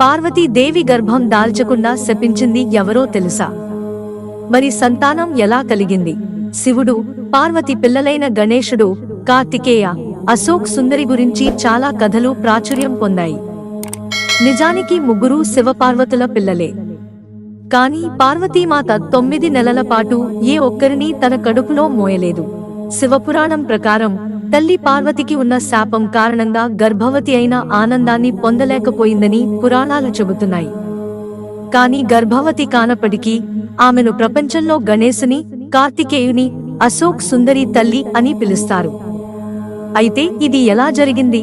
పార్వతీదేవి గర్భం దాల్చకుండా శపించింది ఎవరో తెలుసా? మరి సంతానం ఎలా కలిగింది? శివుడు పార్వతి పిల్లలైన గణేశుడు కార్తికేయ అశోక్ సుందరి గురించి చాలా కథలు ప్రాచుర్యం పొందాయి. నిజానికి ముగ్గురు శివపార్వతుల పిల్లలే. కాని పార్వతీమాత తొమ్మిది నెలల పాటు ఏ ఒక్కరిని తన కడుపులో మోయలేదు. శివపురాణం ప్రకారం తల్లి పార్వతికి ఉన్న శాపం కారణంగా గర్భవతి అయిన ఆనందాన్ని పొందలేకపోయిందని పురాణాలు చెబుతున్నాయి. కాని గర్భవతి కానప్పటికీ ఆమెను ప్రపంచంలో గణేశుని కార్తికేయుని అశోక్ సుందరి తల్లి అని పిలుస్తారు. అయితే ఇది ఎలా జరిగింది?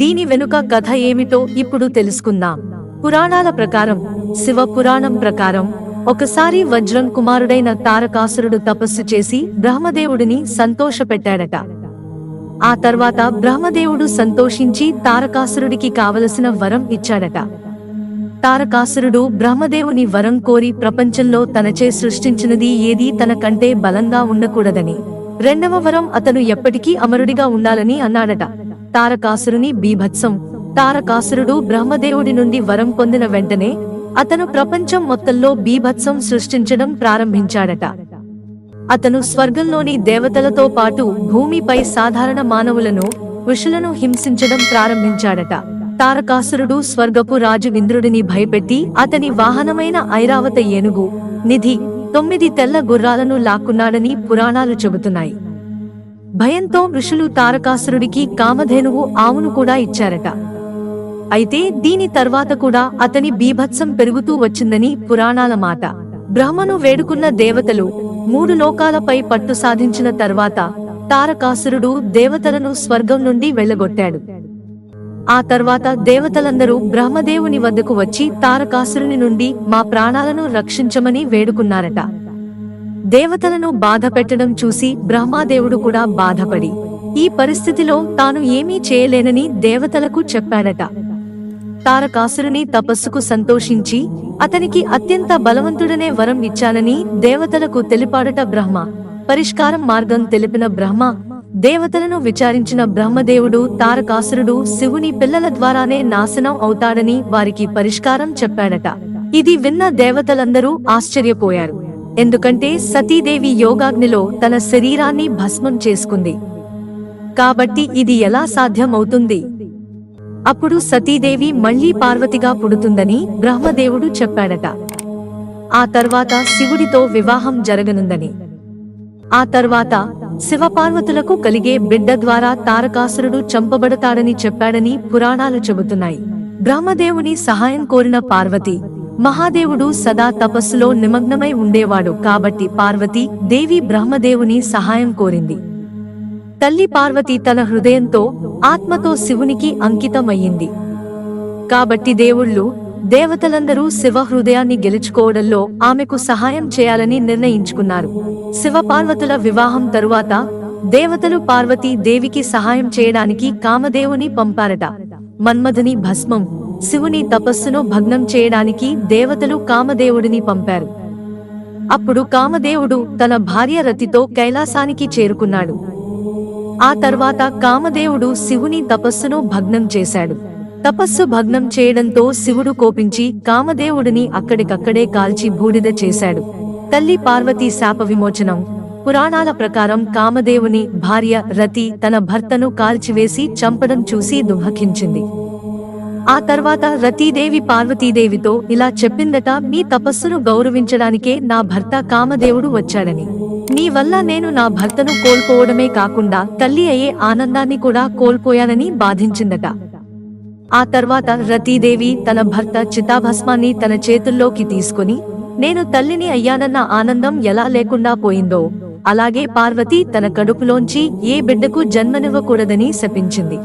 దీని వెనుక కథ ఏమిటో ఇప్పుడు తెలుసుకుందాం. పురాణాల ప్రకారం శివ పురాణం ప్రకారం ఒకసారి వజ్రం కుమారుడైన తారకాసురుడు తపస్సు చేసి బ్రహ్మదేవుడిని సంతోషపెట్టాడట. ఆ తర్వాత బ్రహ్మదేవుడు సంతోషించి తారకాసురుడికి కావలసిన వరం ఇచ్చాడట. తారకాసురుడు బ్రహ్మదేవుని వరం కోరి ప్రపంచంలో తనచే సృష్టించినది ఏదీ తన కంటే బలంగా ఉండకూడదని రెండవ వరం అతను ఎప్పటికీ అమరుడిగా ఉండాలని అన్నాడట. తారకాసురుని బీభత్సం తారకాసురుడు బ్రహ్మదేవుడి నుండి వరం పొందిన వెంటనే అతను ప్రపంచం మొత్తంలో బీభత్సం సృష్టించడం ప్రారంభించాడట. అతను స్వర్గంలోని దేవతలతో పాటు భూమిపై సాధారణ మానవులను ఋషులను హింసించడం ప్రారంభించాడట. తారకాసురుడు స్వర్గపు రాజు ఇంద్రుడిని భయపెట్టి అతని వాహనమైన ఐరావత ఏనుగు నిధి తొమ్మిది తెల్ల గుర్రాలను లాక్కున్నాడని పురాణాలు చెబుతున్నాయి. భయంతో ఋషులు తారకాసురుడికి కామధేనువు ఆవును కూడా ఇచ్చారట. అయితే దీని తర్వాత కూడా అతని బీభత్సం పెరుగుతూ వచ్చిందని పురాణాల మాట. బ్రహ్మను వేడుకున్న దేవతలు మూడు లోకాలపై పట్టు సాధించిన తర్వాత తారకాసురుడు దేవతలను స్వర్గం నుండి వెళ్ళగొట్టాడు. ఆ తర్వాత దేవతలందరూ బ్రహ్మదేవుని వద్దకు వచ్చి తారకాసురుని నుండి మా ప్రాణాలను రక్షించమని వేడుకున్నారట. దేవతలను బాధ పెట్టడం చూసి బ్రహ్మాదేవుడు కూడా బాధపడి ఈ పరిస్థితిలో తాను ఏమీ చేయలేనని దేవతలకు చెప్పాడట. తారకాసురుని తపస్సుకు సంతోషించి అతనికి అత్యంత బలవంతుడనే వరం ఇచ్చానని దేవతలకు తెలిపాడట బ్రహ్మ. పరిష్కారం మార్గం తెలిపిన బ్రహ్మ దేవతలను విచారించిన బ్రహ్మదేవుడు తారకాసురుడు శివుని పిల్లల ద్వారానే నాశనం అవుతాడని వారికి పరిష్కారం చెప్పాడట. ఇది విన్న దేవతలందరూ ఆశ్చర్యపోయారు. ఎందుకంటే సతీదేవి యోగాగ్నిలో తన శరీరాన్ని భస్మం చేసుకుంది. కాబట్టి ఇది ఎలా సాధ్యమవుతుంది? అప్పుడు సతీదేవి మళ్ళీ పార్వతిగా పుడుతుందని బ్రహ్మదేవుడు చెప్పాడట. ఆ తర్వాత శివుడితో వివాహం జరగనుందని. ఆ తర్వాత శివపార్వతులకు కలిగే బిడ్డ ద్వారా తారకాసురుడు చంపబడతాడని చెప్పాడని పురాణాలు చెబుతున్నాయి. బ్రహ్మదేవుని సహాయం కోరిన పార్వతి మహాదేవుడు సదా తపస్సులో నిమగ్నమై ఉండేవాడు కాబట్టి పార్వతి దేవి బ్రహ్మదేవుని సహాయం కోరింది. తల్లి పార్వతి తన హృదయంతో ఆత్మతో శివునికి అంకితమయ్యింది. కాబట్టి దేవుళ్ళు దేవతలందరూ శివ హృదయాన్ని గెలుచుకోవడంలో ఆమెకు సహాయం చేయాలని నిర్ణయించుకున్నారు. శివ పార్వతుల వివాహం తరువాత దేవతలు పార్వతీ దేవికి సహాయం చేయడానికి కామదేవుని పంపారట. మన్మధుని భస్మం శివుని తపస్సును భగ్నం చేయడానికి దేవతలు కామదేవుడిని పంపారు. అప్పుడు కామదేవుడు తన భార్య రతితో కైలాసానికి చేరుకున్నాడు. ఆ తర్వాత కామదేవుడు శివుని తపస్సును భగ్నం చేశాడు. తపస్సు భగ్నం చేయడంతో శివుడు కోపించి కామదేవుడిని అక్కడికక్కడే కాల్చి బూడిద చేశాడు. తల్లి పార్వతీ శాప విమోచనం. పురాణాల ప్రకారం కామదేవుని భార్య రతి తన భర్తను కాల్చివేసి చంపడం చూసి దుఃఖించింది. ఆ తర్వాత రతీదేవి పార్వతీదేవితో ఇలా చెప్పిందట మీ తపస్సును గౌరవించడానికే నా భర్త కామదేవుడు వచ్చాడని. నీ వల్ల నేను నా భర్తను కోల్పోవడమే కాకుండా తల్లి అయ్యే ఆనందాన్ని కూడా కోల్పోయానని బాధించిందట. ఆ తర్వాత రతీదేవి తన భర్త చితాభస్మాన్ని తన చేతుల్లోకి తీసుకుని నేను తల్లిని అయ్యానన్న ఆనందం ఎలా లేకుండా పోయిందో అలాగే పార్వతి తన కడుపులోంచి ఏ బిడ్డకు జన్మనివ్వకూడదని శపించింది.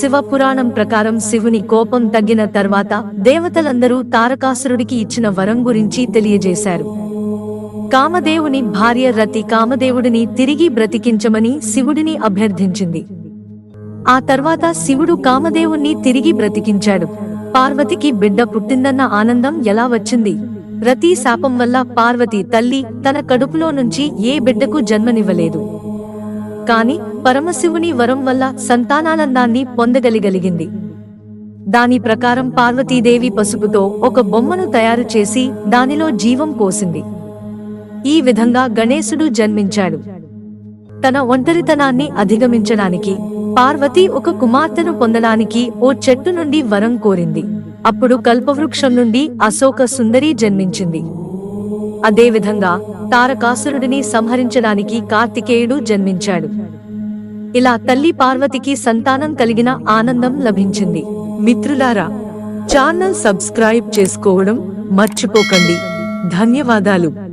శివ పురాణం ప్రకారం శివుని కోపం తగ్గిన తర్వాత దేవతలందరూ తారకాసురుడికి ఇచ్చిన వరం గురించి తెలియజేశారు. కామదేవుని భార్య రతి కామదేవుడిని తిరిగి బ్రతికించమని శివుడిని అభ్యర్థించింది. ఆ తర్వాత శివుడు కామదేవుణ్ణి తిరిగి బ్రతికించాడు. పార్వతికి బిడ్డ పుట్టిందన్న ఆనందం ఎలా వచ్చింది? రతి శాపం వల్ల పార్వతి తల్లి తన కడుపులో నుంచి ఏ బిడ్డకు జన్మనివ్వలేదు. కాని పరమశివుని వరం వల్ల సంతానానందాన్ని పొందగలిగలిగింది. దాని ప్రకారం పార్వతీదేవి పసుపుతో ఒక బొమ్మను తయారు చేసి దానిలో జీవం పోసింది. ఈ విధంగా గణేశుడు జన్మించాడు. తన ఒంటరితనాన్ని అధిగమించడానికి పార్వతి ఒక కుమార్తెను పొందడానికి ఓ చెట్టు నుండి వరం కోరింది. అప్పుడు కల్పవృక్షం నుండి అశోక సుందరి జన్మించింది. అదేవిధంగా తారకాసురుడిని సంహరించడానికి కార్తికేయుడు జన్మించాడు. ఇలా తల్లి పార్వతికి సంతానం కలిగిన ఆనందం లభించింది. మిత్రులారా ఛానల్ సబ్స్క్రైబ్ చేసుకోవడం మర్చిపోకండి. ధన్యవాదాలు.